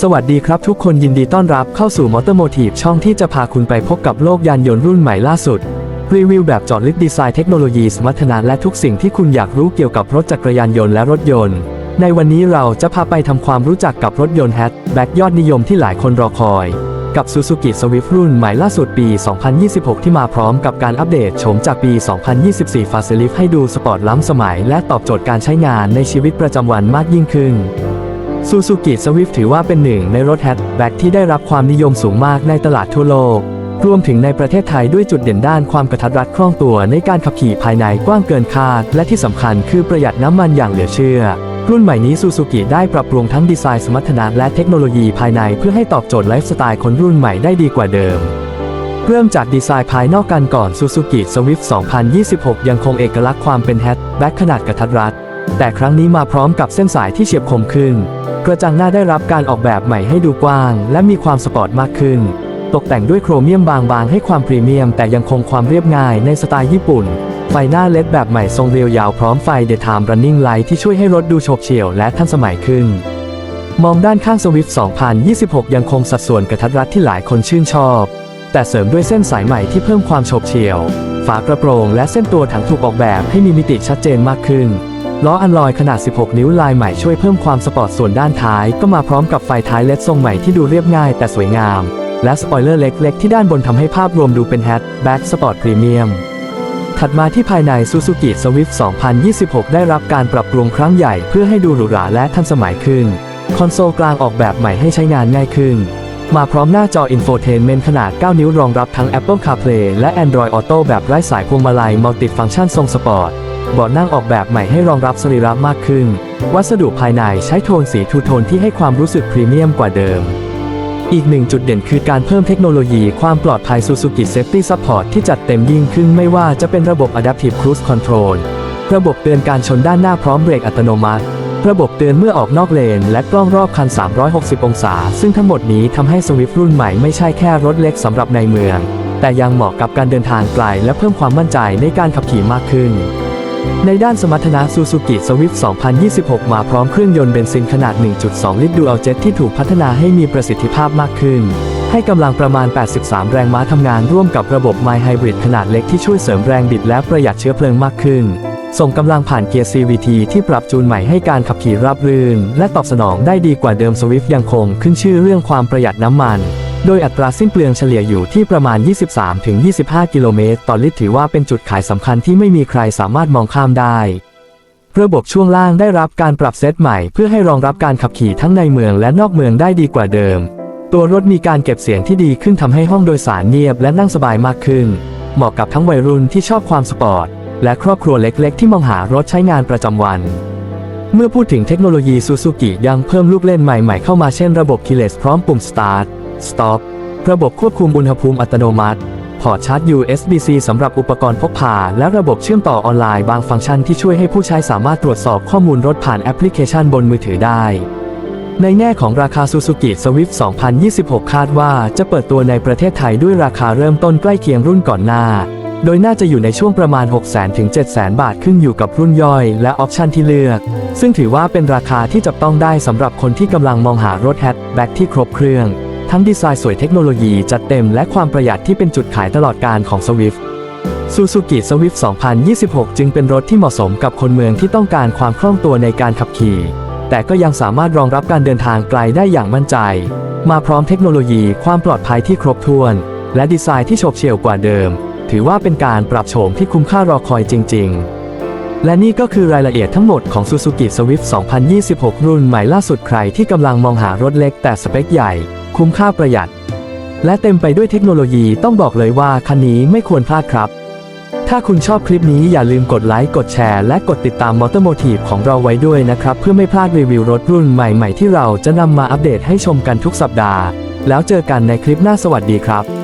สวัสดีครับทุกคนยินดีต้อนรับเข้าสู่มอเตอร์โมทีฟช่องที่จะพาคุณไปพบกับโลกยานยนต์รุ่นใหม่ล่าสุด รีวิวแบบเจอดลึกดีไซน์เทคโนโลยีสมรรถนะและทุกสิ่งที่คุณอยากรู้เกี่ยวกับรถจักรยานยนต์และรถยนต์ ในวันนี้เราจะพาไปทำความรู้จักกับรถยนต์แฮชแบ็กยอดนิยมที่หลายคนรอคอย กับ Suzuki Swift รุ่นใหม่ล่าสุดปี 2026 ที่มาพร้อมกับการอัปเดตโฉมจากปี 2024 f a c e l i f t ให้ดูสปอร์ตล้ำสมัย และตอบโจทย์การใช้งานในชีวิตประจำวันมากยิ่งขึ้น ซูซูกิสวิฟถือว่าเป็นหนึ่งในรถแฮชแบ็กที่ได้รับความนิยมสูงมากในตลาดทั่วโลก รวมถึงในประเทศไทยด้วยจุดเด่นด้านความกระทัดรัดคล่องตัวในการขับขี่ภายในกว้างเกินคาด และที่สำคัญคือประหยัดน้ำมันอย่างเหลือเชื่อ รุ่นใหม่นี้ซูซูกิได้ปรับปรุงทั้งดีไซน์สมรรถนะและเทคโนโลยีภายในเพื่อให้ตอบโจทย์ไลฟ์สไตล์คนรุ่นใหม่ได้ดีกว่าเดิมเริ่มจากดีไซน์ภายนอกกันก่อน Suzuki Swift 2026 ยังคงเอกลักษณ์ความเป็นแฮชแบ็กขนาดกระทัดรัด แต่ครั้งนี้มาพร้อมกับเส้นสายที่เฉียบคมขึ้น กระจังหน้าได้รับการออกแบบใหม่ให้ดูกว้าง และมีความสปอร์ตมากขึ้น ตกแต่งด้วยโครเมียมบางๆ ให้ความพรีเมียม แต่ยังคงความเรียบง่ายในสไตล์ญี่ปุ่น ไฟหน้าเลดแบบใหม่ทรงเรียวยาวพร้อมไฟ Daytime Running Light ที่ช่วยให้รถดูโฉบเฉี่ยวและทันสมัยขึ้น มองด้านข้างสวิฟต์2026 ยังคงสัดส่วนกระทัดรัดที่หลายคนชื่นชอบ แต่เสริมด้วยเส้นสายใหม่ที่เพิ่มความโฉบเฉี่ยว ฝากระโปรงและเส้นตัวถังถูกออกแบบให้มีมิติชัดเจนมากขึ้น ล้ออันลอยขนาด 16 นิ้วลายใหม่ช่วยเพิ่มความสปอร์ตส่วนด้านท้าย ก็มาพร้อมกับไฟท้ายเลดทรงใหม่ที่ดูเรียบง่ายแต่สวยงาม และสปอยเลอร์เล็ก ๆ ที่ด้านบนทำให้ภาพรวมดูเป็นแฮชแบ็กสปอร์ตพรีเมียมถัดมาที่ภายใน Suzuki Swift 2026 ได้รับการปรับปรุงครั้งใหญ่เพื่อให้ดูหรูหราและทันสมัยขึ้น คอนโซลกลางออกแบบใหม่ให้ใช้งานง่ายขึ้น มาพร้อมหน้าจอ Infotainment ขนาด 9 นิ้วรองรับทั้ง Apple CarPlay และ Android Auto แบบไร้สายพวงมาลัยมัลติฟัง c t ชันทรงสปอร์ต เบาะนั่งออกแบบใหม่ให้รองรับสรีระมากขึ้น วัสดุภายในใช้โทนสีทูโทนที่ให้ความรู้สึกพรีเมียมกว่าเดิม อีกหนึ่งจุดเด่นคือการเพิ่มเทคโนโลยีความปลอดภัย Suzuki Safety Support ที่จัดเต็มยิ่งขึ้นไม่ว่าจะเป็นระบบ Adaptive Cruise Control ระบบเตือนการชนด้านหน้าพร้อมเบรกอัตโนมัติ ระบบเตือนเมื่อออกนอกเลน และกล้องรอบคัน 360 องศา ซึ่งทั้งหมดนี้ทำให้ Swift รุ่นใหม่ไม่ใช่แค่รถเล็กสำหรับในเมือง แต่ยังเหมาะกับการเดินทางไกลและเพิ่มความมั่นใจในการขับขี่มากขึ้น ในด้านสมรรถนะ Suzuki Swift 2026 มาพร้อมเครื่องยนต์เบนซินขนาด 1.2 ลิตร Dual Jet ที่ถูกพัฒนาให้มีประสิทธิภาพมากขึ้น ให้กำลังประมาณ 83 แรงม้าทำงานร่วมกับระบบ My Hybrid ขนาดเล็กที่ช่วยเสริมแรงบิดและประหยัดเชื้อเพลิงมากขึ้น ส่งกำลังผ่านเกียร์ CVT ที่ปรับจูนใหม่ให้การขับขี่ราบรื่น และตอบสนองได้ดีกว่าเดิม Swift ยังคงขึ้นชื่อเรื่องความประหยัดน้ำมัน โดยอัตราสิ้นเปลืองเฉลี่ยอยู่ที่ประมาณ 23-25 กิโลเมตรต่อลิตรถือว่าเป็นจุดขายสำคัญที่ไม่มีใครสามารถมองข้ามได้ ระบบช่วงล่างได้รับการปรับเซตใหม่เพื่อให้รองรับการขับขี่ทั้งในเมืองและนอกเมืองได้ดีกว่าเดิม ตัวรถมีการเก็บเสียงที่ดีขึ้นทำให้ห้องโดยสารเงียบและนั่งสบายมากขึ้น เหมาะกับทั้งวัยรุ่นที่ชอบความสปอร์ตและครอบครัวเล็ก ๆ ที่มองหารถใช้งานประจำวัน เมื่อพูดถึงเทคโนโลยีซูซูกิยังเพิ่มลูกเล่นใหม่ ๆ เข้ามาเช่นระบบ keyless พร้อมปุ่ม start stop ระบบควบคุมอุณหภูมิอัตโนมัติ พอร์ตชาร์จ USB-C สำหรับอุปกรณ์พกพา และระบบเชื่อมต่อออนไลน์บางฟังก์ชันที่ช่วยให้ผู้ใช้สามารถตรวจสอบข้อมูลรถผ่านแอปพลิเคชันบนมือถือได้ในแง่ของราคา Suzuki Swift 2026 คาดว่าจะเปิดตัวในประเทศไทยด้วยราคาเริ่มต้นใกล้เคียงรุ่นก่อนหน้า โดยน่าจะอยู่ในช่วงประมาณ 600,000 ถึง 700,000 บาทขึ้นอยู่กับรุ่นย่อยและออปชันที่เลือก ซึ่งถือว่าเป็นราคาที่จับต้องได้สำหรับคนที่กำลังมองหารถแฮชแบ็กที่ครบเครื่อง ทั้งดีไซน์สวยเทคโนโลยีจัดเต็มและความประหยัดที่เป็นจุดขายตลอดการของ Swift Suzuki Swift 2026 จึงเป็นรถที่เหมาะสมกับคนเมืองที่ต้องการความคล่องตัวในการขับขี่ แต่ก็ยังสามารถรองรับการเดินทางไกลได้อย่างมั่นใจ มาพร้อมเทคโนโลยีความปลอดภัยที่ครบถ้วน และดีไซน์ที่โฉบเฉี่ยวกว่าเดิม ถือว่าเป็นการปรับโฉมที่คุ้มค่ารอคอยจริง ๆ และนี่ก็คือรายละเอียดทั้งหมดของ Suzuki Swift 2026 รุ่นใหม่ล่าสุดใครที่กำลังมองหารถเล็กแต่สเปคใหญ่ คุ้มค่าประหยัด และเต็มไปด้วยเทคโนโลยีต้องบอกเลยว่าคันนี้ไม่ควรพลาดครับ ถ้าคุณชอบคลิปนี้อย่าลืมกดไลค์กดแชร์และกดติดตามมอเตอร์โมทีฟของเราไว้ด้วยนะครับ เพื่อไม่พลาดรีวิวรถรุ่นใหม่ๆ ที่เราจะนำมาอัปเดตให้ชมกันทุกสัปดาห์ แล้วเจอกันในคลิปหน้าสวัสดีครับ